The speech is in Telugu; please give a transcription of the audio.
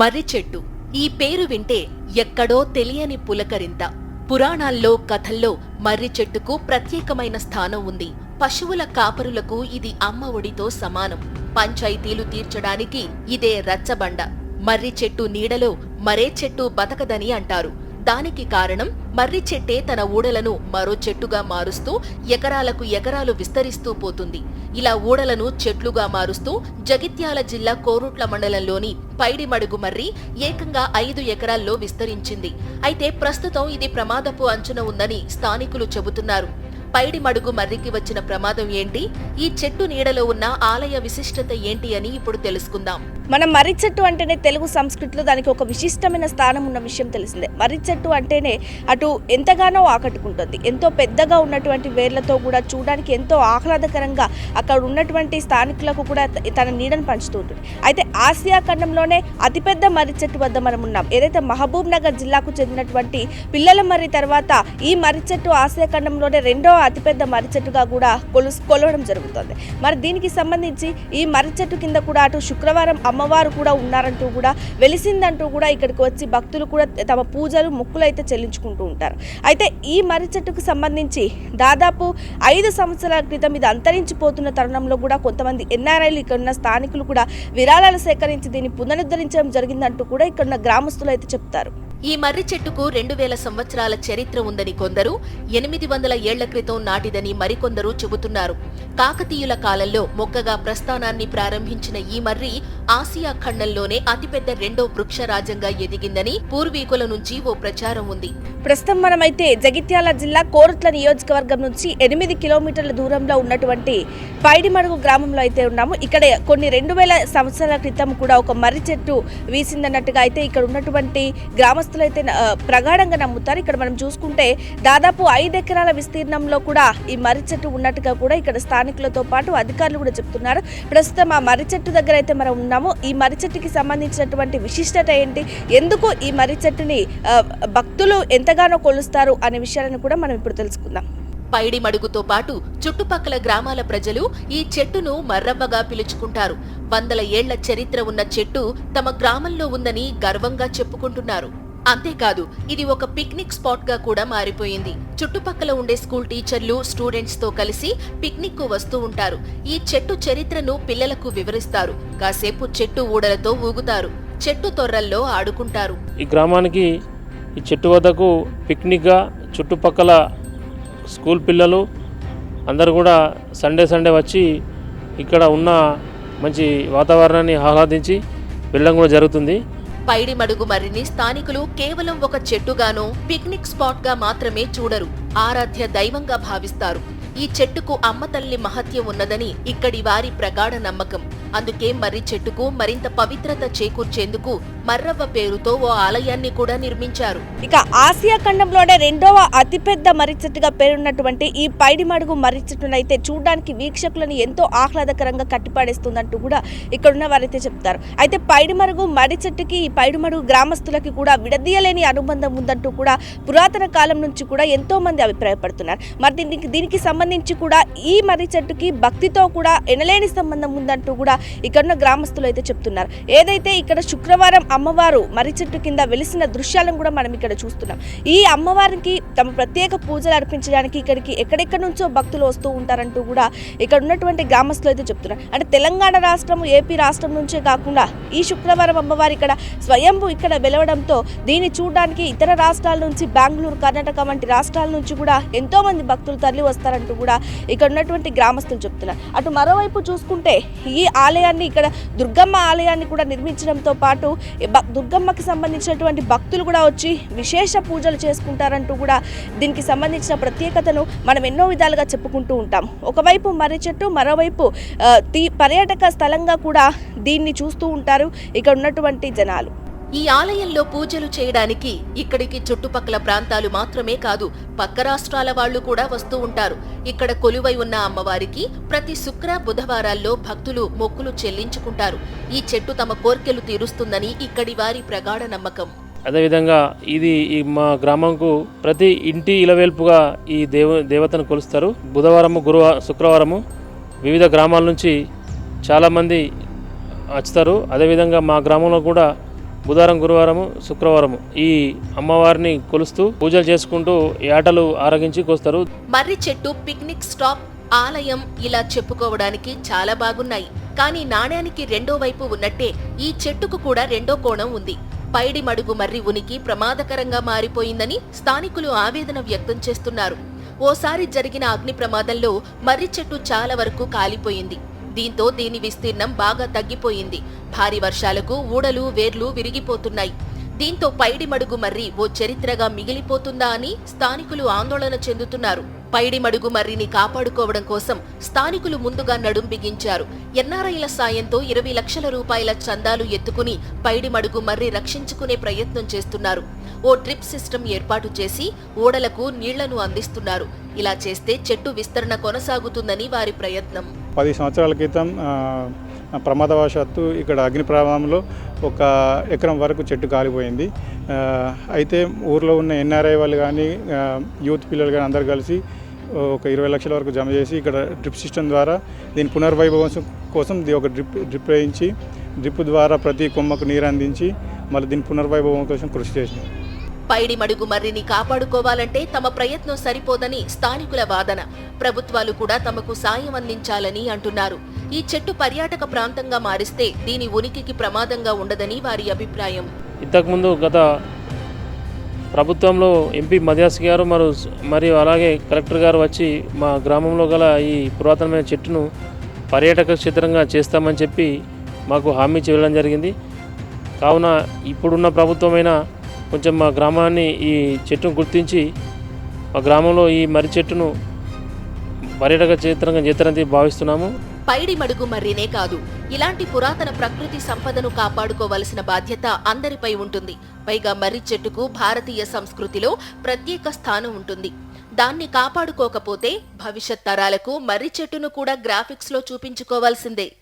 మర్రి చెట్టు ఈ పేరు వింటే ఎక్కడో తెలియని పులకరింత. పురాణాల్లో కథల్లో మర్రి చెట్టుకు ప్రత్యేకమైన స్థానం ఉంది. పశువుల కాపరులకు ఇది అమ్మ ఒడితో సమానం. పంచాయతీలు తీర్చడానికి ఇదే రచ్చబండ. మర్రి చెట్టు నీడలో మరే చెట్టు బతకదని అంటారు. దానికి కారణం మర్రి చెట్టే తన ఊడలను మరో చెట్టుగా మారుస్తూ ఎకరాలకు ఎకరాలు విస్తరిస్తూ పోతుంది. ఇలా ఊడలను చెట్లుగా మారుస్తూ జగిత్యాల జిల్లా కోరుట్ల మండలంలోని పైడిమడుగు మర్రి ఏకంగా ఐదు ఎకరాల్లో విస్తరించింది. అయితే ప్రస్తుతం ఇది ప్రమాదపు అంచున ఉందని స్థానికులు చెబుతున్నారు. పైడిమడుగు మర్రికి వచ్చిన ప్రమాదం ఏంటి? ఈ చెట్టు నీడలో ఉన్న ఆలయ విశిష్టత ఏంటి అని ఇప్పుడు తెలుసుకుందాం. మనం మర్రి చెట్టు అంటేనే తెలుగు సంస్కృతిలో దానికి ఒక విశిష్టమైన స్థానం ఉన్న విషయం తెలిసిందే. మర్రి చెట్టు అంటేనే అటు ఎంతగానో ఆకట్టుకుంటుంది. ఎంతో పెద్దగా ఉన్నటువంటి వేర్లతో కూడా చూడడానికి ఎంతో ఆహ్లాదకరంగా అక్కడ ఉన్నటువంటి స్థానికులకు కూడా తన నీడను పంచుతూ ఉంటుంది. అయితే ఆసియా ఖండంలోనే అతిపెద్ద మర్రి చెట్టు వద్ద మనం ఉన్నాం. ఏదైతే మహబూబ్ నగర్ జిల్లాకు చెందినటువంటి పిల్లల మర్రి తర్వాత ఈ మర్రి చెట్టు ఆసియా ఖండంలోనే రెండో అతిపెద్ద మర్రి చెట్టుగా కూడా కొలు కొలవడం జరుగుతుంది. మరి దీనికి సంబంధించి ఈ మర్రి చెట్టు కింద కూడా అటు శుక్రవారం అమ్మవారు కూడా ఉన్నారంటూ కూడా వెలిసిందంటూ కూడా ఇక్కడికి వచ్చి భక్తులు కూడా తమ పూజలు మొక్కులు అయితే చెల్లించుకుంటూ ఉంటారు. అయితే ఈ మర్రి చెట్టుకు సంబంధించి దాదాపు ఐదు సంవత్సరాల క్రితం ఇది అంతరించిపోతున్న తరుణంలో కూడా కొంతమంది ఎన్ఆర్ఐలు ఇక్కడ ఉన్న స్థానికులు కూడా విరాళాలు సేకరించి దీన్ని పునరుద్ధరించడం జరిగిందంటూ కూడా ఇక్కడ ఉన్న గ్రామస్తులు అయితే చెప్తారు. ఈ మర్రి చెట్టుకు రెండు వేల సంవత్సరాల చరిత్ర ఉందని కొందరు ఎనిమిది వందల ఏళ్ళ క్రితం నాటిదని మరికొందరు చెబుతున్నారు. కాకతీయుల కాలంలో మొక్కగా ప్రస్థానాన్ని ప్రారంభించిన ఈ మర్రి ఆసియా ఖండంలోనే అతిపెద్ద రెండో వృక్షరాజంగా ఎదిగిందని పూర్వీకుల నుంచి ఓ ప్రచారం ఉంది. ప్రస్తుతం మనమైతే జగిత్యాల జిల్లా కోరుట్ల నియోజకవర్గం నుంచి ఎనిమిది కిలోమీటర్ల దూరంలో ఉన్నటువంటి పైడిమడుగు గ్రామంలో అయితే ఉన్నాము. ఇక్కడ కొన్ని రెండు వేల సంవత్సరాల క్రితం కూడా ఒక మర్రి చెట్టు వీసిందన్నట్టుగా అయితే ఇక్కడ ఉన్నటువంటి గ్రామస్తులు అయితే ప్రగాఢంగా నమ్ముతారు. ఇక్కడ మనం చూసుకుంటే దాదాపు ఐదు ఎకరాల విస్తీర్ణంలో కూడా ఈ మర్రి చెట్టు ఉన్నట్టుగా కూడా ఇక్కడ స్థానికులతో పాటు అధికారులు కూడా చెప్తున్నారు. ప్రస్తుతం ఆ మర్రి చెట్టు దగ్గర అయితే మనం ఉన్నాము. ఈ మర్రి చెట్టుకి సంబంధించినటువంటి విశిష్టత ఏంటి? ఎందుకు ఈ మర్రి చెట్టుని భక్తులు ఎంతగానో కొలుస్తారు అనే విషయాలను కూడా మనం ఇప్పుడు తెలుసుకుందాం. పైడి మడుగుతో పాటు చుట్టుపక్కల గ్రామాల ప్రజలు ఈ చెట్టును మర్రవ్వగా పిలుచుకుంటారు. వందల ఏళ్ళ చరిత్ర ఉన్న చెట్టు తమ గ్రామంలో ఉందని గర్వంగా చెప్పుకుంటున్నారు. అంతేకాదు ఇది ఒక పిక్నిక్ స్పాట్గా కూడా మారిపోయింది. చుట్టుపక్కల ఉండే స్కూల్ టీచర్లు స్టూడెంట్స్తో కలిసి పిక్నిక్కు వస్తూ ఉంటారు. ఈ చెట్టు చరిత్రను పిల్లలకు వివరిస్తారు. కాసేపు చెట్టు ఊడలతో ఊగుతారు. చెట్టు తొర్రల్లో ఆడుకుంటారు. ఈ గ్రామానికి ఈ చెట్టు వద్దకు పిక్నిక్గా చుట్టుపక్కల స్కూల్ పిల్లలు అందరు కూడా సండే సండే వచ్చి ఇక్కడ ఉన్న మంచి వాతావరణాన్ని ఆహ్లాదించి వెళ్ళడం కూడా జరుగుతుంది. పైడిమడుగు మర్రిని స్థానికులు కేవలం ఒక చెట్టుగానో పిక్నిక్ స్పాట్గా మాత్రమే చూడరు. ఆరాధ్య దైవంగా భావిస్తారు. ఈ చెట్టుకు అమ్మతల్లి మహత్యం ఉన్నదని ఇక్కడి వారి ప్రగాఢ నమ్మకం. అందుకే మర్రి చెట్టుకు మరింత పవిత్రత చేకూర్చేందుకు మర్రవ్వ పేరుతో ఓ ఆలయాన్ని కూడా నిర్మించారు. ఇక ఆసియా ఖండంలోనే రెండవ అతిపెద్ద మర్రి చెట్టుగా పేరున్నటువంటి ఈ పైడిమడుగు మర్రి చెట్టును అయితే చూడడానికి వీక్షకులను ఎంతో ఆహ్లాదకరంగా కట్టిపడేస్తుందంటూ కూడా ఇక్కడున్న వారైతే చెప్తారు. అయితే పైడిమరుగు మర్రి చెట్టుకి ఈ పైడిమడుగు గ్రామస్తులకి కూడా విడదీయలేని అనుబంధం ఉందంటూ కూడా పురాతన కాలం నుంచి కూడా ఎంతో మంది అభిప్రాయపడుతున్నారు. మరి దీనికి దీనికి సంబంధించి కూడా ఈ మర్రి చెట్టుకి భక్తితో కూడా ఎనలేని సంబంధం ఉందంటూ కూడా ఇక్కడ ఉన్న గ్రామస్తులు అయితే చెప్తున్నారు. ఏదైతే ఇక్కడ శుక్రవారం అమ్మవారు మర్రి చెట్టు కింద వెలిసిన దృశ్యాలను కూడా మనం ఇక్కడ చూస్తున్నాం. ఈ అమ్మవారికి తమ ప్రత్యేక పూజలు అర్పించడానికి ఇక్కడికి ఎక్కడెక్కడి నుంచో భక్తులు వస్తూ ఉంటారంటూ కూడా ఇక్కడ ఉన్నటువంటి గ్రామస్తులు అయితే చెప్తున్నారు. అంటే తెలంగాణ రాష్ట్రం ఏపీ రాష్ట్రం నుంచే కాకుండా ఈ శుక్రవారం అమ్మవారు ఇక్కడ స్వయంభు ఇక్కడ వెలవడంతో దీన్ని చూడడానికి ఇతర రాష్ట్రాల నుంచి బెంగళూరు కర్ణాటక వంటి రాష్ట్రాల నుంచి కూడా ఎంతో మంది భక్తులు తరలి వస్తారంటూ కూడా ఇక్కడ ఉన్నటువంటి గ్రామస్తులు చెప్తున్నారు. అటు మరోవైపు చూసుకుంటే ఈ ఆలయాన్ని ఇక్కడ దుర్గమ్మ ఆలయాన్ని కూడా నిర్మించడంతో పాటు దుర్గమ్మకి సంబంధించినటువంటి భక్తులు కూడా వచ్చి విశేష పూజలు చేసుకుంటారంటూ కూడా దీనికి సంబంధించిన ప్రత్యేకతను మనం ఎన్నో విధాలుగా చెప్పుకుంటూ ఉంటాం. ఒకవైపు మర్రి చెట్టు మరోవైపు తీ పర్యాటక స్థలంగా కూడా దీన్ని చూస్తూ ఉంటారు ఇక్కడ ఉన్నటువంటి జనాలు. ఈ ఆలయంలో పూజలు చేయడానికి ఇక్కడికి చుట్టుపక్కల ప్రాంతాలు మాత్రమే కాదు పక్క రాష్ట్రాల వాళ్ళు కూడా వస్తూ ఉంటారు. ఇక్కడ కొలువై ఉన్న అమ్మవారికి ప్రతి శుక్ర బుధవారాల్లో భక్తులు మొక్కులు చెల్లించుకుంటారు. ఈ చెట్టు తమ కోర్కెలు తీరుస్తుందని ఇక్కడి వారి ప్రగాఢ నమ్మకం. అదేవిధంగా ఇది ఈ మా గ్రామంకు ప్రతి ఇంటి ఇలవేల్పుగా ఈ దేవ దేవతను కొలుస్తారు. బుధవారము గురువారం శుక్రవారము వివిధ గ్రామాల నుంచి చాలామంది వచ్చుతారు అదేవిధంగా మా గ్రామంలో కూడా బుధవారం గురువారము శుక్రవారము ఈ అమ్మవారిని కొలుస్తూ పూజలు చేసుకుంటూ ఏటలు ఆరగించి కోస్తారు. మర్రి చెట్టు పిక్నిక్ స్టాప్ ఆలయం ఇలా చెప్పుకోవడానికి చాలా బాగున్నాయి. కానీ నాణ్యానికి రెండో వైపు ఉన్నట్టే ఈ చెట్టుకు కూడా రెండో కోణం ఉంది. పైడి మడుగు మర్రి ఉనికి ప్రమాదకరంగా మారిపోయిందని స్థానికులు ఆవేదన వ్యక్తం చేస్తున్నారు. ఓసారి జరిగిన అగ్ని ప్రమాదంలో మర్రి చెట్టు చాలా వరకు కాలిపోయింది. దీంతో దీని విస్తీర్ణం బాగా తగ్గిపోయింది. భారీ వర్షాలకు ఊడలు వేర్లు విరిగిపోతున్నాయి. దీంతో పైడిమడుగు మర్రి ఓ చరిత్రగా మిగిలిపోతుందా అని స్థానికులు ఆందోళన చెందుతున్నారు. పైడిమడుగు మర్రిని కాపాడుకోవడం కోసం స్థానికులు ముందుగా నడుం బిగించారు. ఎన్ఆర్ఐల సాయంతో ఇరవై లక్షల రూపాయల చందాలు ఎత్తుకుని పైడిమడుగు మర్రి రక్షించుకునే ప్రయత్నం చేస్తున్నారు. ఓ డ్రిప్ సిస్టమ్ ఏర్పాటు చేసి ఓడలకు నీళ్ళను అందిస్తున్నారు. ఇలా చేస్తే చెట్టు విస్తరణ కొనసాగుతుందని వారి ప్రయత్నం. పది సంవత్సరాల క్రితం ప్రమాదవశాత్తు ఇక్కడ అగ్ని ప్రమాదంలో ఒక ఎకరం వరకు చెట్టు కాలిపోయింది. అయితే ఊర్లో ఉన్న ఎన్ఆర్ఐ వాళ్ళు కానీ యూత్ పిల్లలు కానీ అందరు కలిసి ఒక ఇరవై లక్షల వరకు జమ చేసి ఇక్కడ డ్రిప్ సిస్టమ్ ద్వారా దీని పునర్వైభవం కోసం ఇది ఒక డ్రిప్ డ్రిప్ వేయించి డ్రిప్ ద్వారా ప్రతి కొమ్మకు నీరు అందించి మళ్ళీ దీని పునర్వైభవం కోసం కృషి చేసినాం. పైడి మడుగు మర్రిని కాపాడుకోవాలంటే తమ ప్రయత్నం సరిపోదని స్థానికుల వాదన. ప్రభుత్వాలు కూడా తమకు సాయం అందించాలని అంటున్నారు. ఈ చెట్టు పర్యాటక ప్రాంతంగా మారిస్తే దీని ఉనికికి ప్రమాదంగా ఉండదని వారి అభిప్రాయం. ఇంతకుముందు గత ప్రభుత్వంలో ఎంపీ మధ్యాస్ గారు మరి మరియు అలాగే కలెక్టర్ గారు వచ్చి మా గ్రామంలో గల ఈ పురాతనమైన చెట్టును పర్యాటక క్షేత్రంగా చేస్తామని చెప్పి మాకు హామీ చేయడం జరిగింది. కావున ఇప్పుడున్న ప్రభుత్వమైనా కొంచెం మా గ్రామాన్ని ఈ చెట్టును గుర్తించి మా గ్రామంలో ఈ మర్రి చెట్టును పర్యటక చిత్రంగా చేస్తారని భావిస్తున్నాము. పైడి మడుగు మర్రినే కాదు ఇలాంటి పురాతన ప్రకృతి సంపదను కాపాడుకోవలసిన బాధ్యత అందరిపై ఉంటుంది. పైగా మర్రి చెట్టుకు భారతీయ సంస్కృతిలో ప్రత్యేక స్థానం ఉంటుంది. దాన్ని కాపాడుకోకపోతే భవిష్యత్ తరాలకు మర్రి చెట్టును కూడా గ్రాఫిక్స్లో చూపించుకోవాల్సిందే.